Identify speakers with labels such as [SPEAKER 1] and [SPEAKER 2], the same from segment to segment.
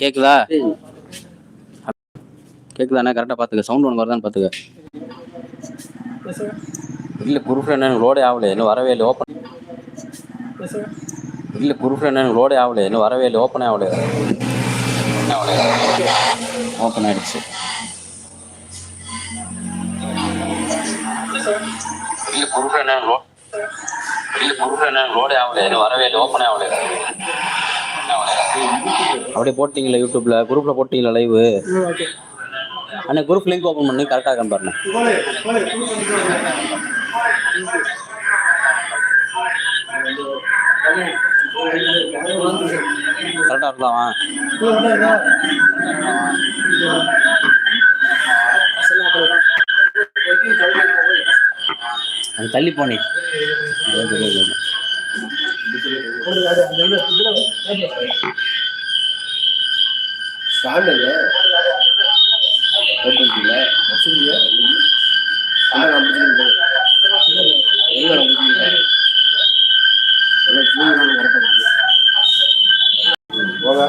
[SPEAKER 1] கேக்குதா? கேக்குதாண்ணே கரெக்டாக பார்த்துக்க சவுண்ட் ஒன்று வருதான்னு பார்த்துக்க இல்லை குரூப் என்ன லோடே ஆகல இன்னும் வரவே இல்லை. ஓப்பன் இல்லை குரூப் என்ன லோடே ஆகல இன்னும் வரவே இல்லை. ஓப்பனே ஆகல ஓப்பன் ஆயிடுச்சு. இல்லை குரூப் என்ன லோ இல்லை குரூப் என்ன லோடே ஆகல இன்னும் வரவே இல்லை. ஓப்பனே ஆகல அப்படியே போட்டிங்களா யூடியூப்ல? குரூப்ல போட்டிங்களா லைவ் அண்ணா குரூப் லிங்க் ஓப்பன் பண்ணி கரெக்டாக இருக்கான்னு பாருங்க கரெக்டாக இருக்கலாமா? அது தள்ளி போனே.
[SPEAKER 2] ஸ்டாண்டர்டு ஓட்டுல வசூலியா என்ன நம்பிக்கை எங்க நம்பிக்கை எல்லாம் கிளீன் கரெக்டாக இருக்கு. போக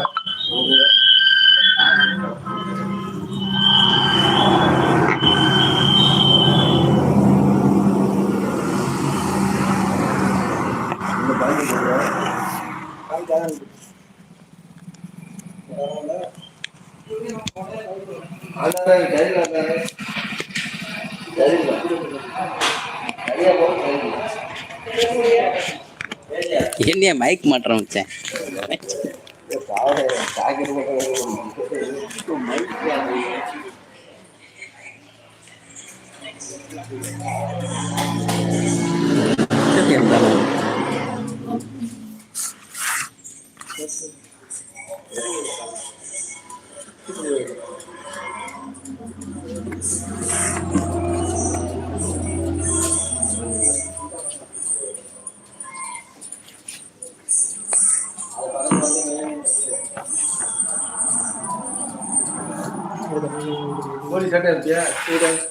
[SPEAKER 2] இந்த கையில் நிறைய போகும்
[SPEAKER 1] என்னைய மைக் மாற்றம் வச்சேன்
[SPEAKER 2] Kita yeah, students.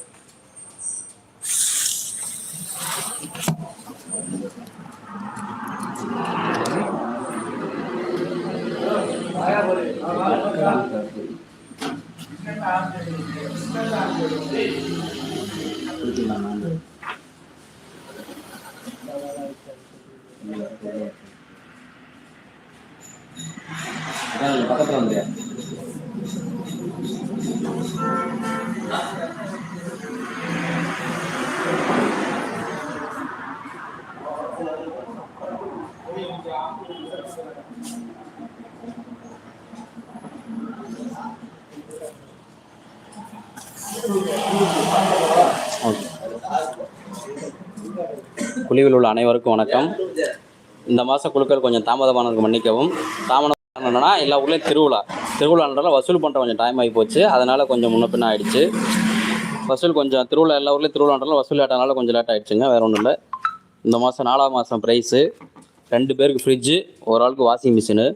[SPEAKER 1] Thank you. Okay குழுவில் உள்ள அனைவருக்கும் வணக்கம். இந்த மாத குழுக்கள் கொஞ்சம் தாமதமானதுக்கு மன்னிக்கவும். தாமதம் என்னன்னா எல்லா ஊர்லேயும் திருவிழா. திருவிழான்றதால வசூல் பண்ணுற கொஞ்சம் டைம் ஆகி போச்சு. அதனால் கொஞ்சம் முன்ன பின்ன வசூல் கொஞ்சம் திருவிழா எல்லா ஊர்லேயும் திருவிழான்றதால வசூல் லேட்டானால கொஞ்சம் லேட் ஆகிடுச்சுங்க வேறு ஒன்றும் இல்லை. இந்த மாதம் நாலாம் மாதம் ப்ரைஸு ரெண்டு பேருக்கு ஃப்ரிட்ஜு ஒரு ஆளுக்கு வாஷிங் மிஷினு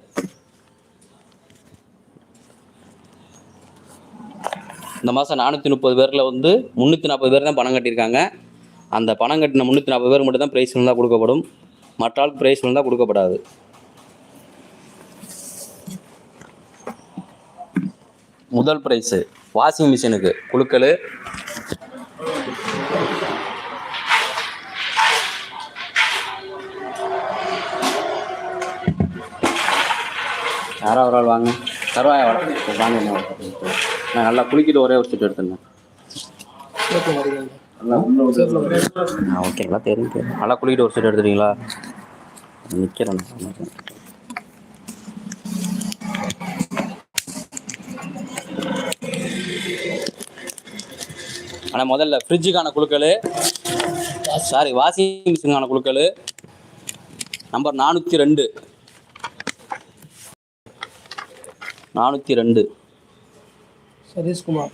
[SPEAKER 1] இந்த மாதம் நானூற்றி முப்பது பேரில் வந்து முந்நூற்றி நாற்பது பேர் தான் பணம் கட்டியிருக்காங்க. அந்த பணம் கட்டின முந்நூற்றி நாற்பது பேர் மட்டும் தான் ப்ரைஸ் இருந்தால் கொடுக்கப்படும். மற்ற ஆளுக்கு ப்ரைஸ் இருந்தால் கொடுக்கப்படாது. முதல் ப்ரைஸு வாஷிங் மிஷினுக்கு குழுக்கள் யாரோ ஒரு ஆள் வாங்க. தருவாயா? வாங்க. நான் நல்லா குளிக்கிட்டு ஒரே ஒரு சீட் எடுத்துருந்தேன். ஓகேங்களா தெரியும் தெரியும். நல்லா குளிக்கிட்டு ஒரு சீட் எடுத்துட்டீங்களா நிற்கிறேன் ஆனால் முதல்ல ஃப்ரிட்ஜுக்கான குழுக்கள். சாரி வாஷிங் மிஷினுக்கான குழுக்கள். நம்பர் நானூற்றி ரெண்டு. நானூற்றி ரெண்டு.
[SPEAKER 3] சதீஷ்குமார்.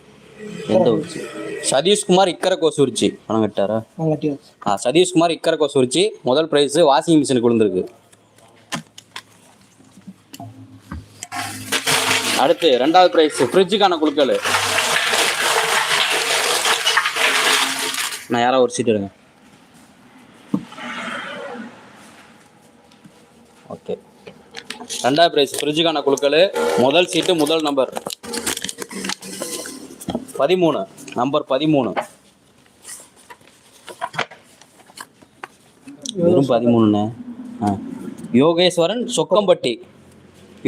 [SPEAKER 1] எந்த ஊர் சதீஷ்குமார் இக்கரை கோசூரிச்சி பணம் கட்டாரா
[SPEAKER 3] வாங்கட்டியாச்சு
[SPEAKER 1] ஆ சதீஷ்குமார் இக்கரை கோசூரிச்சி முதல் ப்ரைஸ் வாஷிங் மிஷினுக்கு விழுந்திருக்கு. அடுத்து ரெண்டாவது ப்ரைஸ் ஃப்ரிட்ஜுக்கான குழுக்கள். நான் யாராவது ஒரு சீட் எடுங்க. ஓகே ரெண்டாவது ப்ரைஸ் ஃப்ரிட்ஜுக்கான குழுக்கள். முதல் சீட்டு முதல் நம்பர் பதிமூணு. நம்பர் பதிமூணு. வெறும் பதிமூணுண்ணே. ஆ. யோகேஸ்வரன் சொக்கம்பட்டி.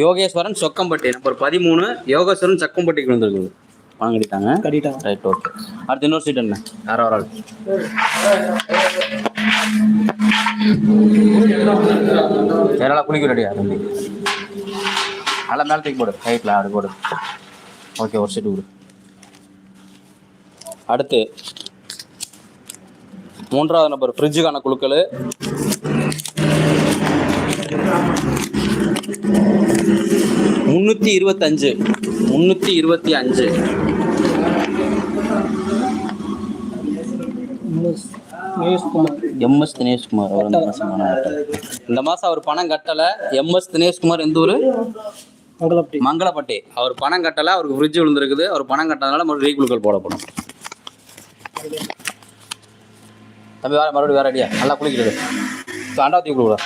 [SPEAKER 1] யோகேஸ்வரன் சொக்கம்பட்டி. நம்பர் பதிமூணு யோகேஸ்வரன் சக்கம்பட்டிக்கு வந்துருக்குது. பணம் கட்டிட்டாங்க. ரைட் ஓகே அடுத்து இன்னொரு சீட் என்ன யாரோ ஒரு ஆள் கேரளா குளிக்க ரெடியா தம்பி நல்லா மேலே தூக்கி போடு. ரைட்டில் அப்படி போடு. ஓகே ஒரு சீட்டு கொடு அடுத்து மூன்றாவது நம்பர் ஃப்ரிட்ஜுக்கான குழுக்கள். முந்நூற்றி இருபத்தஞ்சு முந்நூற்றி இருபத்தி அஞ்சு. எம்எஸ் தினேஷ்குமார் அவர் இந்த கட்டல. இந்த மாதம் அவர் பணம் கட்டலை. எம்எஸ் தினேஷ்குமார் எந்த ஊர்?
[SPEAKER 3] மங்களப்பட்டி
[SPEAKER 1] மங்களப்பட்டி அவர் பணம் கட்டலை அவருக்கு ஃப்ரிட்ஜ் விழுந்திருக்குது. அவர் பணம் கட்டறதுனால மறுபடியும் ரீகுலுக்கள் போடப்படும். தம்பி வேற மறுபடியும் வேற அடியா. நல்லா குளிக்கிறது. இப்போ தூக்கி கொடுக்குறா.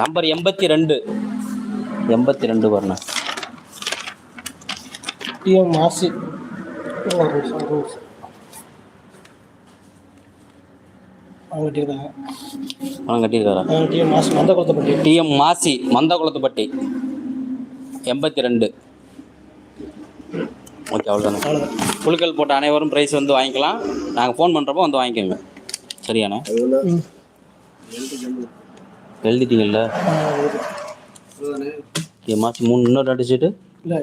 [SPEAKER 1] நம்பர் எண்பத்தி ரெண்டு. எண்பத்தி ரெண்டு வரணும்
[SPEAKER 3] டிஎம் மாசி ஒரு நிமிஷம், ஒரு நிமிஷம். அவங்க கட்டியிருக்காங்க.
[SPEAKER 1] பணம் கட்டியிருக்காரா?
[SPEAKER 3] டிஎம் மாசி மந்த குளத்தப்பட்டி
[SPEAKER 1] டிஎம் மாசி மந்தகுளத்துப்பட்டி. எண்பத்தி ரெண்டு ஓகே அவ்வளோதானே குழுக்கள் போட்ட அனைவரும் ப்ரைஸ் வந்து வாங்கிக்கலாம். நாங்கள் ஃபோன் பண்ணுறப்போ வந்து வாங்கிக்கோங்க. சரியாண்ணே? எழுதிட்டீங்கல்ல. டிஎம் மாசி மூணு இன்னொரு அடிச்சுட்டு?
[SPEAKER 3] இல்லை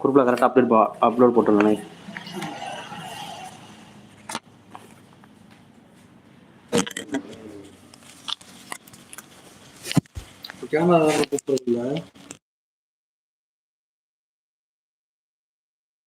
[SPEAKER 1] குரூப்பில் கரெக்டாக அப்டேட் அப்லோட் போட்டுருந்தேனே.
[SPEAKER 3] கேமரா கூப்பிடுறதுல